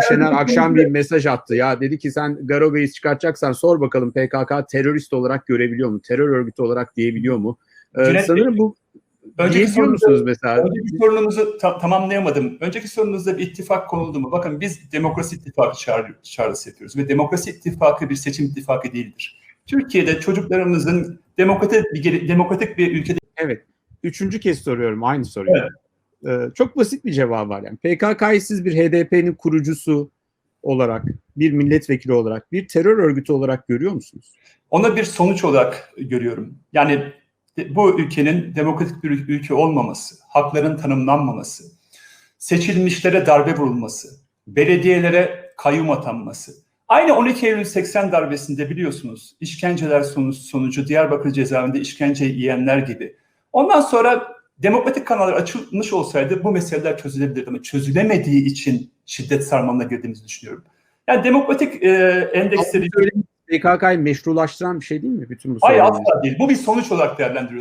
Zeki Şener akşam bir mesaj attı. Ya dedi ki sen Garo Bey'i çıkartacaksan sor bakalım PKK terörist olarak görebiliyor mu? Terör örgütü olarak diyebiliyor mu? Ee, Cüneyt sanırım bu Önceki musunuz mesela? Önceki sorununuzu ta- tamamlayamadım. Önceki sorunuzda bir ittifak konuldu mu? Bakın biz demokrasi ittifakı çağrı, çağrısı yapıyoruz ve demokrasi ittifakı bir seçim ittifakı değildir. Türkiye'de çocuklarımızın demokratik bir demokratik bir ülkede Evet. Üçüncü kez soruyorum aynı soruyu. Ee, çok basit bir cevap var yani. PKK'yı siz bir HDP'nin kurucusu olarak, bir milletvekili olarak, bir terör örgütü olarak görüyor musunuz? ona bir sonuç olarak görüyorum. Yani bu ülkenin demokratik bir ül- ülke olmaması, hakların tanımlanmaması, seçilmişlere darbe vurulması, belediyelere kayyum atanması. Aynı 12 Eylül 80 darbesinde biliyorsunuz işkenceler sonucu Diyarbakır cezaevinde işkence yiyenler gibi. Ondan sonra demokratik kanallar açılmış olsaydı bu meseleler çözülebilirdi ama çözülemediği için şiddet sarmalına girdiğimizi düşünüyorum. Yani demokratik e, endeksleri... PKK'yı meşrulaştıran bir şey değil mi bütün bu Hayır söylediğiniz? asla değil. Bu bir sonuç olarak değerlendiriyoruz.